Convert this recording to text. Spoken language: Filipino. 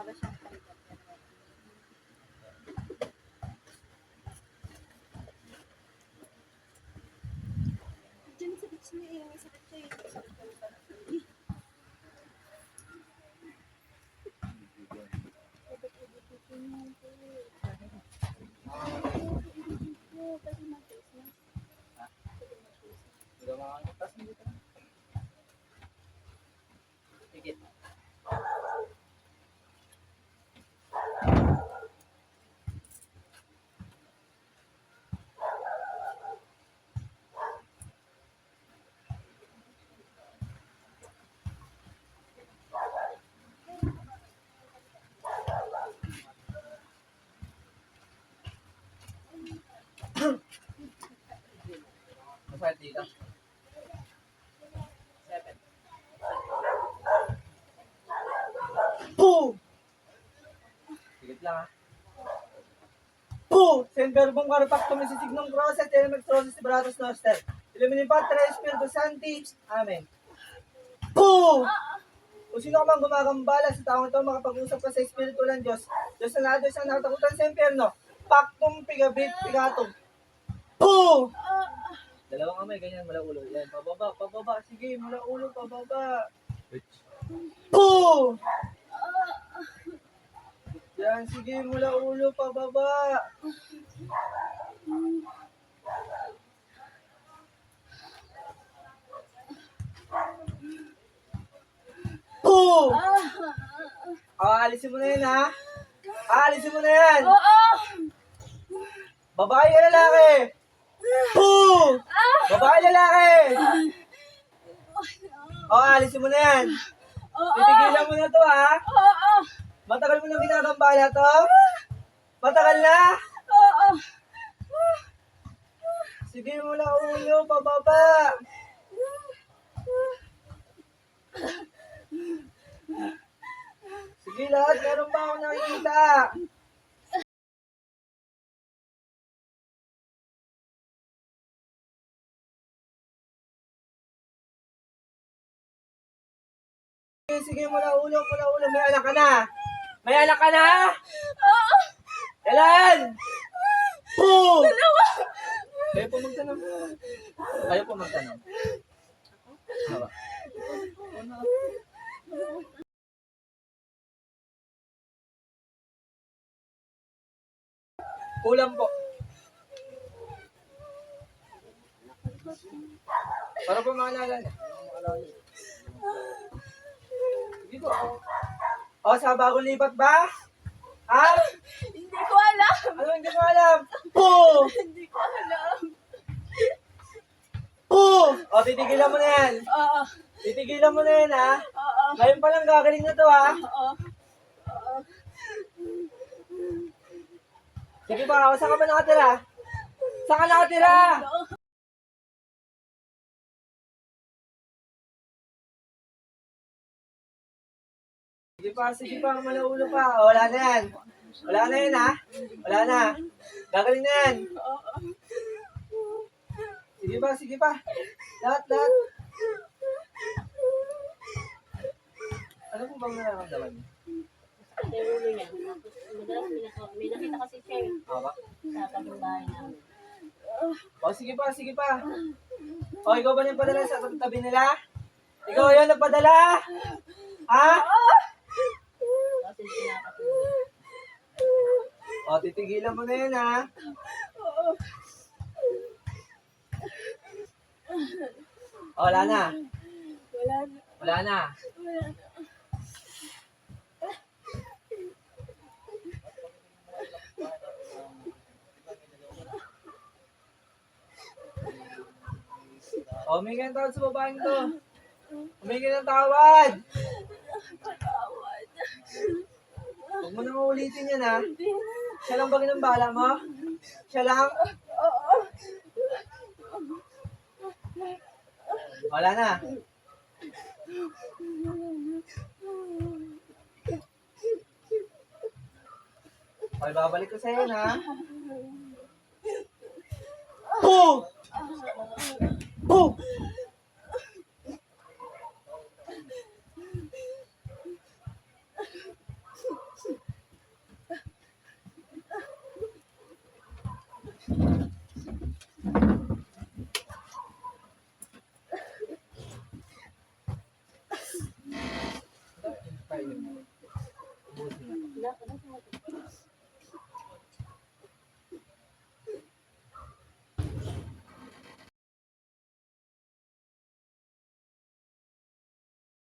para siyang palitan. Diyan sa. 12 dito. 7. Boom! Lang ha. Boom! Send verbum karapak tumisitig ng process, tena mag-process si Bratos Noster. Iluminin Patra, Espiritu Santi. Amen. Boom! Kung sino ka mang gumagambala sa taong ito, makapag-usap ka sa Espiritu ng Diyos. Diyos na nado sa nakatakutan sa impyerno. Pactum pigabit pigatum. Boom! Dalawang kamay, ganyan, mula ulo. Yan, pababa, pababa. Sige, mula ulo, pababa. Boom! Yan, sige, mula ulo, pababa. Boom! Ah, alisin mo na yan, ha? Ah, alisin mo na yan. Oo! Babae ka lalaki. Babae lalaki. Oh, alisin mo na yan. Oo! Titigilan mo na to, ha? Oo! Matagal mo nang ginagambala to? Matagal na? Oo! Sige, mula ulo, pababa. Sige, lahat. Meron pa ako nakikita. Sige, sige, mula ulo, mula ulo. May anak ka na. May anak ka na? Oo! Kailan? Boom! Kayo po magtanong. Kayo po magtanong. Hawa. Kulang po. Para po maalala niya. Sige po. O, sa bagong lipat ba? Ha? Hindi ko alam! Ano hindi mo alam? Po! Hindi ko alam! Po! O, titigilan mo na yan. Oo! Titigilan mo na yan, ha? Oo! Ngayon pa lang gagaling na to, ha? Oo! Oo! Sige pa, o, saan ka ba nakatira? Saan ka nakatira? Sige pa, sige pa, malaulo pa. Wala na yan. Wala na yan, ha? Wala na. Gagaling na yan. Sige pa, sige pa. Lahat, lahat. Ano po bang nararamdaman niyo? Yung ulo niya. May nakita kasi siya eh, Haba? sa tabing bahay namin. O, sige pa, sige pa. O, ikaw ba yung padala sa tabi nila? Ikaw yun nagpadala? Ha? Kasi pinapatulog. O, titigilan mo na yan, ha? O, wala na. Wala na! Wala na. Wala na! O, humingi ng tawad sa babaeng to. Humingi ng tawad. Huwag mo nang uulitin yan, ha? Siya lang ba ginambala mo? Siya lang? Oo! Wala na. Okay, babalik ko sa'yo na. Boom! Boom!